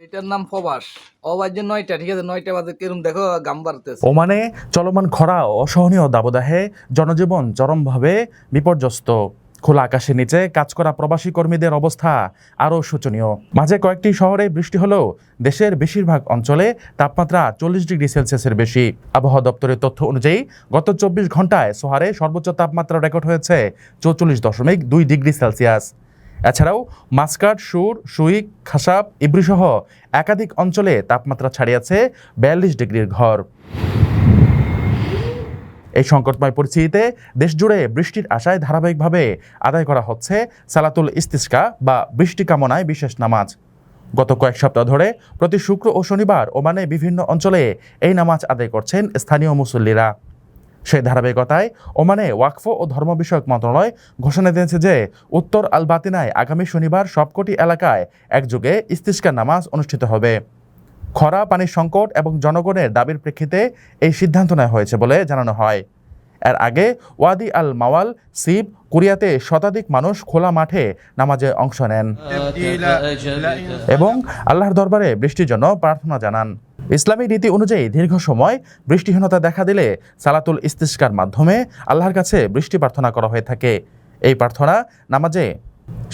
এটার নাম প্রবাস ও নয়টা, ঠিক আছে? নয়টা বাজে কিরম দেখো, গাম বাড়তেছে। ওমানে চলমান খরা ও অসহনীয় দাবদাহে জনজীবন চরমভাবে বিপর্যস্ত। খোলা আকাশের নিচে কাজ করা প্রবাসী কর্মীদের অবস্থা আরও শোচনীয়। মাঝে কয়েকটি শহরে বৃষ্টি হলেও দেশের বেশিরভাগ অঞ্চলে তাপমাত্রা চল্লিশ ডিগ্রি সেলসিয়াসের বেশি। আবহাওয়া দপ্তরের তথ্য অনুযায়ী, গত চব্বিশ ঘন্টায় সোহারে সর্বোচ্চ তাপমাত্রা রেকর্ড হয়েছে চৌচল্লিশ দশমিক দুই ডিগ্রি সেলসিয়াস। এছাড়াও মাস্কাট, সুর, সুইক খাসাব ইব্রিসহ একাধিক অঞ্চলে তাপমাত্রা ছাড়িয়েছে বিয়াল্লিশ ডিগ্রির ঘর। এই সংকটময় পরিস্থিতিতে দেশজুড়ে বৃষ্টির আশায় ধারাবাহিকভাবে আদায় করা হচ্ছে সালাতুল ইস্তিস্কা বা বৃষ্টি কামনায় বিশেষ নামাজ। গত কয়েক সপ্তাহ ধরে প্রতি শুক্র ও শনিবার ওমানে বিভিন্ন অঞ্চলে এই নামাজ আদায় করছেন স্থানীয় মুসল্লিরা। সেই ধারাবাহিকতায় ওমানে ওয়াকফ ও ধর্ম বিষয়ক মন্ত্রণালয় ঘোষণা দিয়েছে যে উত্তর আল বাতিনায় আগামী শনিবার সবকটি এলাকায় একযোগে ইস্তিস্কার নামাজ অনুষ্ঠিত হবে। খরা পানির সংকট এবং জনগণের দাবির প্রেক্ষিতে এই সিদ্ধান্ত নেওয়া হয়েছে বলে জানানো হয়। এর আগে ওয়াদি আল মাওয়াল সিব কোরিয়াতে শতাধিক মানুষ খোলা মাঠে নামাজে অংশ নেন। এবং আল্লাহর দরবারে বৃষ্টির জন্য প্রার্থনা জানান। ইসলামী রীতি অনুযায়ী দীর্ঘ সময় বৃষ্টিহীনতা দেখা দিলে সালাতুল ইস্তিস্কার মাধ্যমে আল্লাহর কাছে বৃষ্টি প্রার্থনা করা হয়ে থাকে। এই প্রার্থনা নামাজে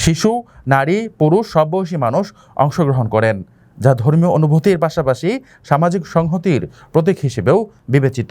শিশু, নারী, পুরুষ সব বয়সী মানুষ অংশগ্রহণ করেন, যা ধর্মীয় অনুভূতির পাশাপাশি সামাজিক সংহতির প্রতীক হিসেবেও বিবেচিত।